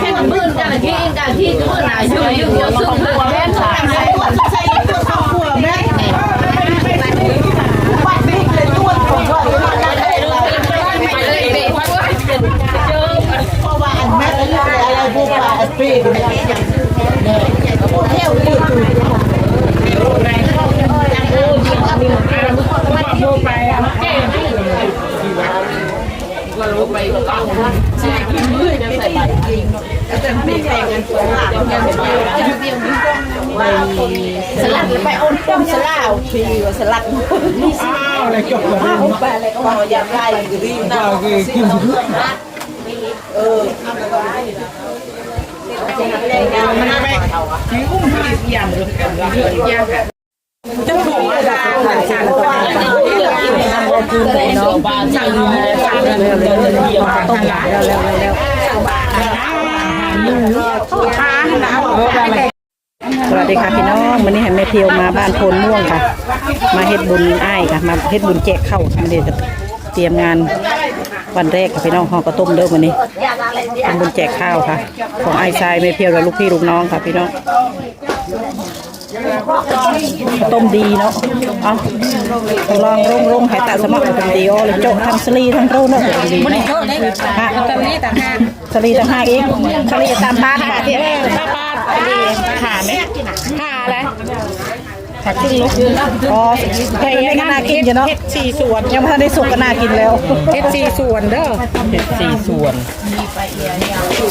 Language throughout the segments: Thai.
แค่มื่นกันที่กันที่มื่นอายุยืนยาวสุดหัวแม่ใส่สลัดไปโอนต้มสลาวทีว่าสลัดอ้าวอะไรจบเลยไปอะไรก็มาอยากได้รีบนะเราคือกินมันแม่กินกุ้งที่เยี่ยมเลยเยี่ยมแบบจะบอกว่าจะทานชาแล้วก็คือในเนาะบ้านสั่งสั่งเลยเลยเลยเยี่ยมต้มแล้วแล้วแล้วแล้วทานนะเอออะไร สวัสดีค่ะพี่น้องวันนี้เห้แม่เทียวมาบ้านโพนม่วงค่ะ มาเฮ็ดบุญอ้ายค่ะ มาเฮ็ดบุญแจกข้าวมาเดี๋ยวจะเตรียมงานวันแรกค่ะพี่น้องห่อกระต้มเด้อวันนี้เป็นบุญแจกข้าวค่ะ ของไอ้ายชายแม่เพียวและลูกพี่ลูกน้องค่ะพี่น้อง ต้มดีเนาะเอาลองร่งร่งๆให้ตาสมัครข้าวต้มดีโอ้เลยโจ๊ะทั้งสลีทั้งโรเนาะข้าวต้มดีเนาะฮะตอนนี้ต่างหากสลีต่างหากอีกสลีตามบ้านค่ะที่ป้าป้าขาไหมขาอะไร ผักครึ่งลูกอ๋อเคยเองก็น่ากินอยู่เนาะเฮ็ดสี่ส่วนยังไม่ทันได้สุกก็น่ากินแล้วเฮ็ดสี่ส่วนเด้อเฮ็ดสี่ส่วน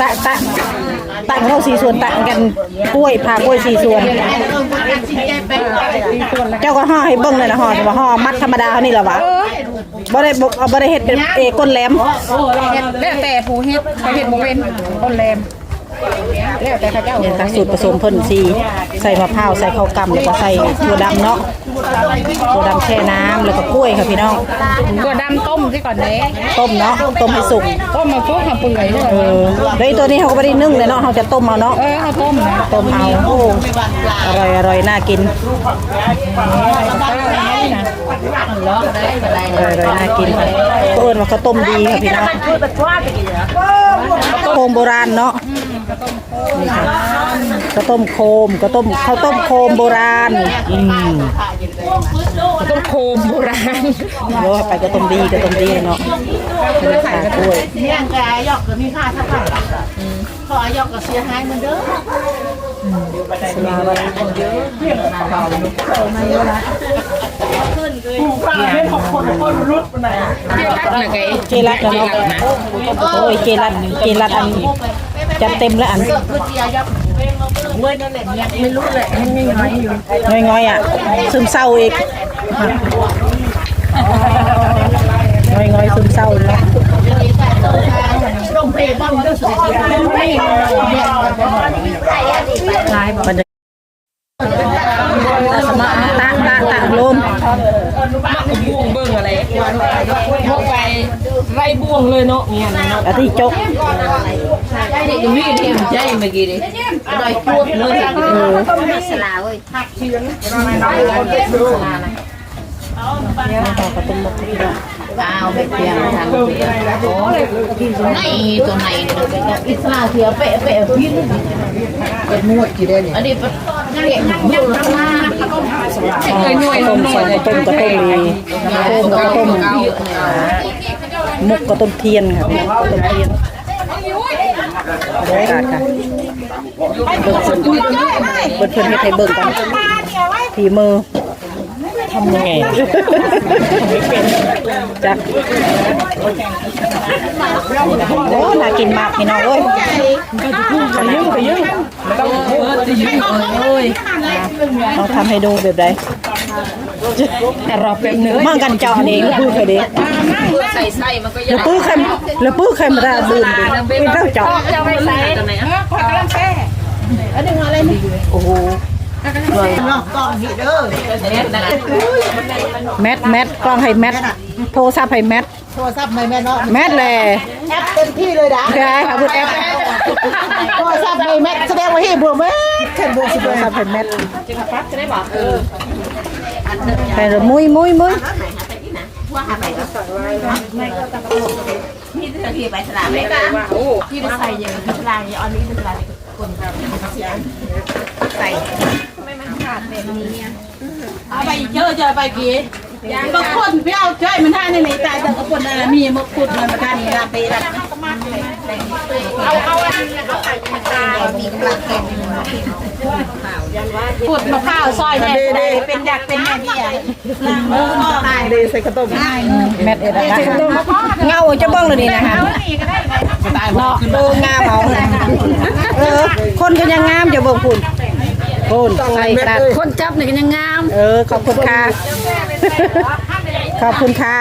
ตะตะตะของเราสี่ส่วนตะกันกล้วยผ่ากล้วยสี่ส่วน เจ้าก็ห่อให้เบิ่งเลยนะห่อแต่ว่าห่อมัดธรรมดาเท่านี้เหรอวะบ่ได้บ่เอาบ่ได้เฮ็ดเป็นเอก้นแหลมเฮ็ดแล้วแต่ผู้เฮ็ดเขาเฮ็ดบ่เป็นต้นแรมแล้วแต่ เขาเจ้าเนี่ยค่ะสูตรผสมเพิ่นสีใส่มะพร้าวใส่ข้าวกำแล้วก็ใส่ถั่วดำเนาะถั่วดำแช่น้ำแล้วก็กล้วยค่ะพี่น้องตัวดำต้มสิก่อนเด้ต้มเนาะต้มให้สุกต้มมาทุกข้าวเปื่อยเด้อเออแล้วไอ้ตัวนี้เขาก็ไม่ได้นึ่งเลยเนาะเขาจะต้มเอาเนาะเออข้าวต้มนะต้มเอาโอ้อร่อยอร่อยน่ากินล้อได้อะไรอร่อยอร่อยน่ากินค่ะเอิญว่าข้าวต้มดีค่ะพี่น้องข้าวโคมโบราณเนาะ นี่ค่ะข้าวต้มโคมข้าวต้มข้าวต้มโคมโบราณอืมต้มโคมโบราณเดี๋ยวไปก็ต้มดีก็ต้มดีเนาะไม่ได้ขายกล้วยเนี่ยแกยอกก็มีค่าเท่าไหร่ขอยอกก็เสียหายเหมือนเดิมอะไรไงเจรัตแล้วเนาะโอ้ยเจรัตเจรัตอันจัดเต็มแล้วอันคือเสียยอกเว้ยนั่นแหละเนี่ ยไม่รู้เลยมันมีน้อยอยู่ง่อยๆอะซึมเศร้าอีกง่อยๆซึมเศร้าเนาะโรงพยาบาลก็สุดยอดไม่มีลายมันจะ สมาตะตะตะลมบ่วงเบิ่งอะไรพวกไปไร่บ่วงเลยเนาะเนี่ยเนาะอาที่จกเด็กมีเทียมใจเมื่อกี้ดิดอยพูดเลยเออสลาเว้ยต่อกระตุ้มมกที่ละเอาไปเพียงทางเพียงโอ้ยไหนตัวไหนอิสลามเทียเปะเปะพินเป็นมวดกี่เดือนอันนี้เป็นเรียกอยู่ข้างหน้าเคยย่อย ต้มใส่กระต้มกระต้มมีต้มกระต้มมุกกระต้มเทียนค่ะกระต้มเทียนบรรยากาศค่ะเบิ่งเพิ่นเบิ่งเพิ่นให้ไทยเบิ่งกันฝีมือำยังไงจักโอ้น่ากินมากพี่น้องเอ้ยไปยืมไปยืมต้องเออจะยืมเอ้ยลองทำให้ดูแบบใดแต่รอแป๊บนึงมั่งกันเจาะเองปื้อเคยดีใส่ใส่มันก็แล้วปื้อใครแล้วปื้อใครมาได้ดื่มดิเป็นเจ้าเจาะจะไม่ใส่ตัวไหนอะขอกำลังแช่อันนี้อะไรนี่โอ้โห นอกกล้องนี่เด้อแมทแมทกล้องให้แมทโทรศัพท์ให้แมทโทรศัพท์ไม่แม่เนาะแมทเลยแอปเต็มที่เลยนะใช่ค่ะพูดแอปโทรศัพท์ไม่แม่แสดงว่าที่บวมแม่แค่บวมสิโทบรวศัพมท์เป็นแมทแต่ละมุยมุยมุยพี่จะขี่ไปสนามไหมคะพี่จะใส่อย่างสลาอย่างออนนี้สลาคนใส่ เอาไปเยอะเจอไปกี่ก็คนไม่เอาช่วยมันท่าในไหนตายแต่ก็คนอะไรมีมกุดมันมาท่านี้นะไปละเอาเอาอันนี้เอาใส่ตามีกำลังแข็งกุดมะพร้าวซอยเนี่ยเป็นดักเป็นแม่เบี้ยเออตายดีใส่กระต้มแมทเอ็ดนะคะเงาจะเบิ้งเลยนี่นะคะเนาะเอองามเอาเออคนก็ยังงามจะเบิ่งคุณ คุณใส่กระดาษคนจับเนี่ยยังงาม เออขอบคุณค่ะขอบคุณค่ะ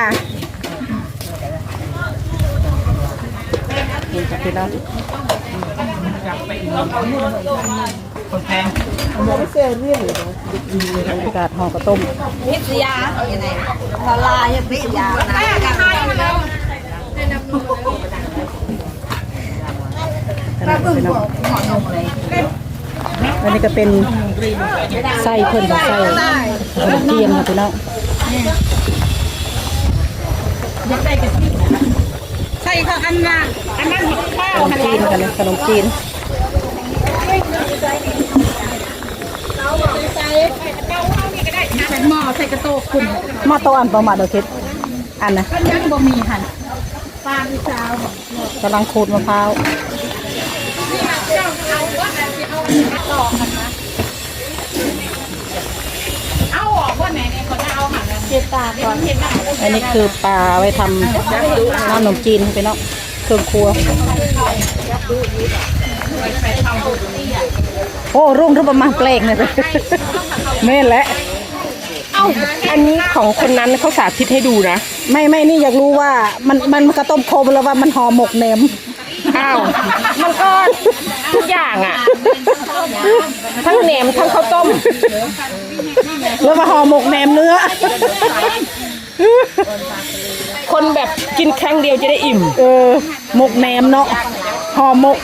นี่จ้ะพี่น้องบรรยากาศห่อกระต้มพิษยาละลายพิษยาพี่น้อง อันนี้ก็เป็นไส้เพิ่นกับไส้ขนมเทียมนะพี่น้องใช่ค่ะอันน่ะอันนั้นข้าวขนมจีนกันเลยขนมจีนใส่หม้อใส่กระโตกคุณหมาโตอันประมาณเดียวคิดอันนะยังบ่มีหันกำลังขูดมะพร้าวเอาออกว่าไหนเนี่ยเขาจะเอาหัน อันนี้คือปลาไว้ทำน้ำขนมจีนพี่น้องเครื่องครัว โอ้รุ่งทุกประมาณแปลกเลยแม่นแหละอันนี้ของคนนั้นเขาสาธิตให้ดูนะ ไม่ไม่นี่อยากรู้ว่ามันมันกระต้มโคมแล้วว่ามันห่อหมกเนม อ้าว มันก็ทุกอย่างอะ ทั้งแหนมทั้งข้าวต้ม แล้วมาห่อหมกแหนมเนื้อ คนแบบกินครั้งเดียวจะได้อิ่ม เออหมกแหนมเนาะห่อหมก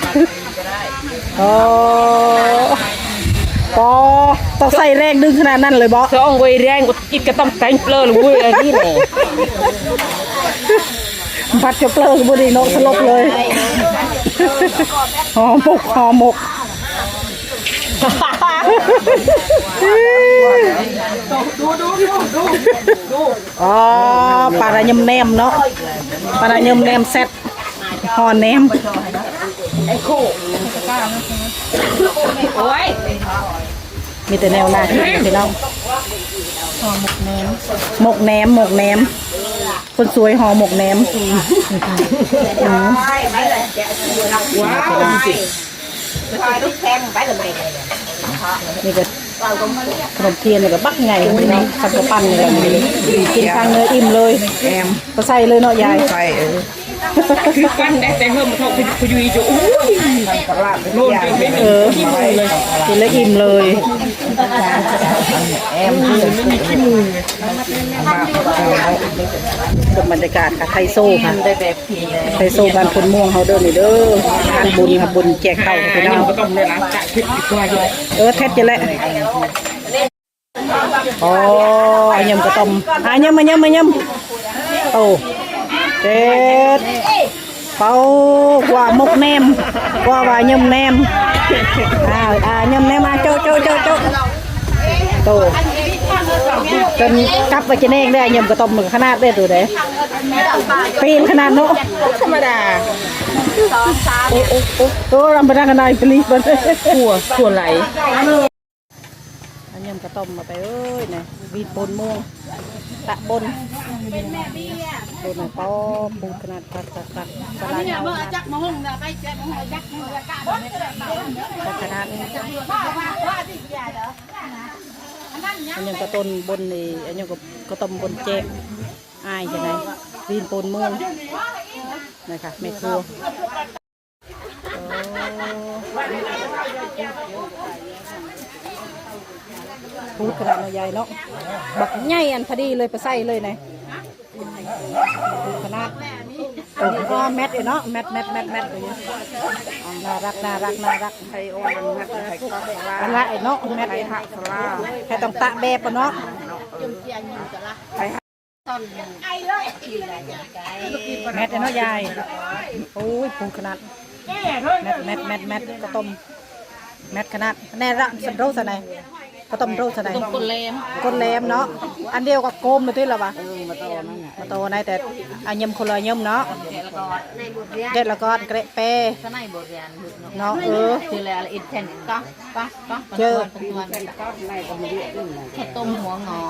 โอ้ปอต้องใส่แรงดึงขนาดนั้นเลยบอเธอเอาไว้แรงก็กินก็ต้องแต่งเปลือหรือเว้ยอะไรนี่แหละ พัดจะเปลือกบุรีนกสลบเลยห่อหมกห่อหมกอ๋อปลาระยำแนมเนาะปลาระยำแนมเซ็ตห่อแหนมโอ้ยมีแต่แนวหน้าที่พี่น้องห่อหมกแหนมหมกแหนมหมกแหนม คนสวยห่อหมกแหนมอืมนี่ก็ขนมเทียนนี่ก็บักไงพี่น้องสับกระปั้นนี่แหละกินข้างเนื้ออิ่มเลยแอมก็ใส่เลยเนาะยายใส่คือปั้นได้แต่เพิ่มมาทอกคุยยุยจะอู้ยโน่นจะไม่เออกินแล้วอิ่มเลย ดูบรรยากาศค่ะไทโซ่ค่ะได้แบบผีเลยไทโซ่บ้านคนม่วงเฮาเด้อนี่เด้องานบุญค่ะบุญแจกข้าวค่ะพี่น้องเลยนะจะพิษอีกตัวด้วเออเท็ดจะแหละอ๋ออันยำกระต้มอันยำอันยำอันยำโอ้เด็ดเป่ากว่ามกแนมกว่าว่ายำแนม อ่าอ่ายำแนมมาโจโจโจโจโตจนกลับไปจะแนงได้ยำกระต้มเหมือนขนาดได้ตัวเด้ปีนขนาดเนาะธรรมดาโอ้โอ้โอ้โอ้รำไปนั่งกันได้ปลีบมันถั่วถั่วไหลอันยำกระต้มมาไปเอ้ยนะวีดปนม่วง ตะบนบนปอปูขนาดตักตักตักสลายเอาขนาดจักมาห้งนะไปแจ๊มาห้งยักษ์ยักษ์ตักขนาดนี้อันยำกระต้นบนนี่อันยำกระกระต้มบนแจกอายใช่ไหมวีดปนม่วงนะคะแม่ครัวโอ้ พูดขนาดใหญ่เนาะบักใหญ่อันพอดีเลยไปใส่เลยนะขนาดโอ้ก็แมทเนาะแมทแมทแมทแมทเลยน่ารักน่ารักน่ารักไทยโอนแมทไทยก็ลาอะไรเนาะแมทไทยหักสลาให้ต้องตะแบบปะเนาะจุ่มเจียนอยู่กันละไทยหักต้นไอ้เลยทีละอย่างไก่แมทเนาะยายโอ้ยปูขนาดแมทแมทแมทแมทก็ต้มแมทขนาดแน่ละสันโรสไหน ก็ต้มโรสไหนต้มกุเลมก้นแหลมเนาะอันเดียวกับโกมเลยที่หรอวะมาโตในแต่อันยำคนละยำเนาะแล้วก็ในบทเรียนเด็ดแล้วก็เกระเปข้างในบทเรียนเนาะเออคือแล้วอินเทนก็ก็ก็เจอปัจจุบันแค่ต้มหัวงอ